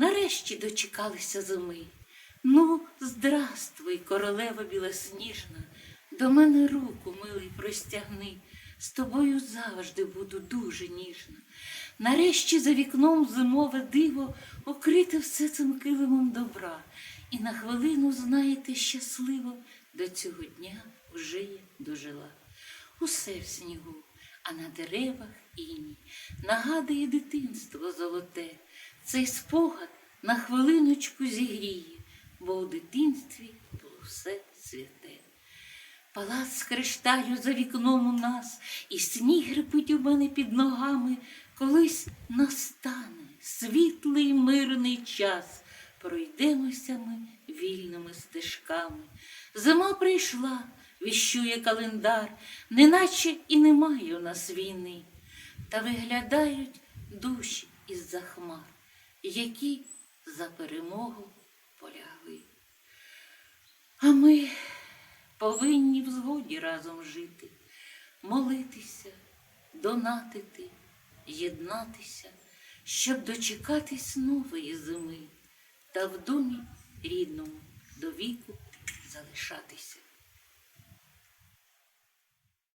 нарешті дочекалися зими. Ну, здравствуй, королева білосніжна, до мене руку, милий, простягни. З тобою завжди буду дуже ніжна. Нарешті за вікном зимове диво окрите все цим килимом добра. І на хвилину, знаєте, щасливо до цього дня вже я дожила. Усе в снігу, а на деревах іні нагадує дитинство золоте. Цей спогад на хвилиночку зігріє, бо у дитинстві було все святе. Палац з кришталю за вікном у нас, і сніг репить у мене під ногами. Колись настане світлий мирний час. Пройдемося ми вільними стежками. Зима прийшла, віщує календар, неначе і немає у нас війни. Та виглядають душі із-за хмар, які за перемогу полягли. А ми повинні в згоді разом жити, молитися, донатити, єднатися, щоб дочекатись нової зими та в домі рідному до віку залишатися.